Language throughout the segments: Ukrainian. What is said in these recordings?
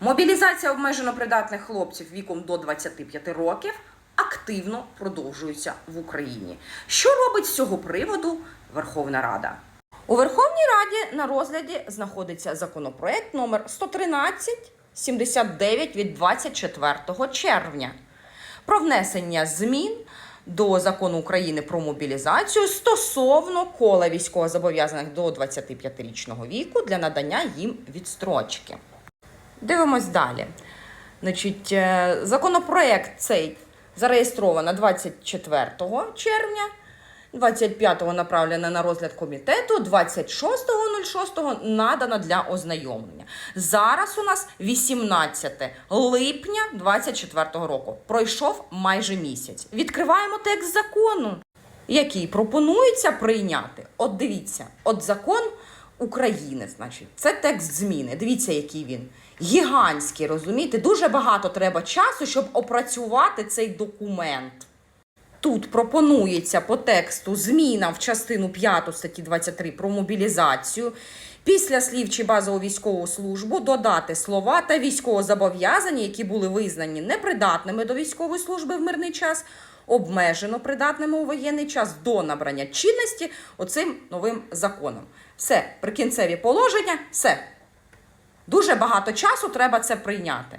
Мобілізація обмежено придатних хлопців віком до 25 років активно продовжується в Україні. Що робить з цього приводу Верховна Рада? У Верховній Раді на розгляді знаходиться законопроект номер 113 79 від 24 червня про внесення змін до закону України про мобілізацію стосовно кола військовозобов'язаних до 25-річного віку для надання їм відстрочки. Дивимось далі. Значить, е, законопроект цей зареєстровано 24 червня, 25-го направлено на розгляд комітету, 26.06 надано для ознайомлення. Зараз у нас 18 липня 24 року. Пройшов майже місяць. Відкриваємо текст закону, який пропонується прийняти. От дивіться, от закон України, значить, це текст зміни. Дивіться, який він. Гігантський, розумієте? Дуже багато треба часу, щоб опрацювати цей документ. Тут пропонується по тексту зміна в частину 5 статті 23 про мобілізацію. Після слів чи базову військову службу додати слова та військовозобов'язані, які були визнані непридатними до військової служби в мирний час, обмежено придатними у воєнний час до набрання чинності оцим новим законом. Все, прикінцеві положення, все. Дуже багато часу треба це прийняти.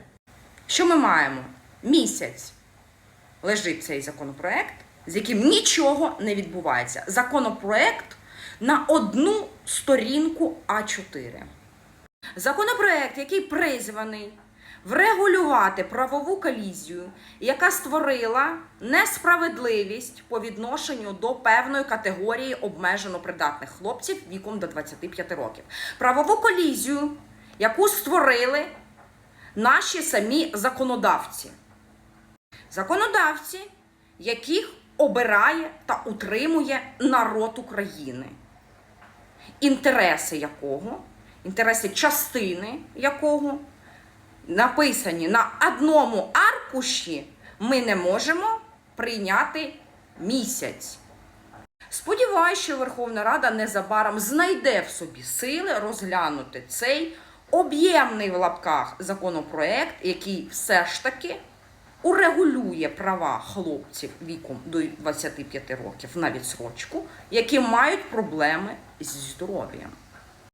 Що ми маємо? Місяць лежить цей законопроект, з яким нічого не відбувається. Законопроект на одну сторінку А4. Законопроект, який призваний врегулювати правову колізію, яка створила несправедливість по відношенню до певної категорії обмежено придатних хлопців віком до 25 років. Правову колізію, яку створили наші самі законодавці. Законодавці, яких обирає та утримує народ України, інтереси якого, інтереси частини якого написані на одному аркуші, ми не можемо прийняти місяць. Сподіваюся, що Верховна Рада незабаром знайде в собі сили розглянути цей об'ємний в лапках законопроект, який все ж таки урегулює права хлопців віком до 25 років на відсрочку, які мають проблеми зі здоров'ям.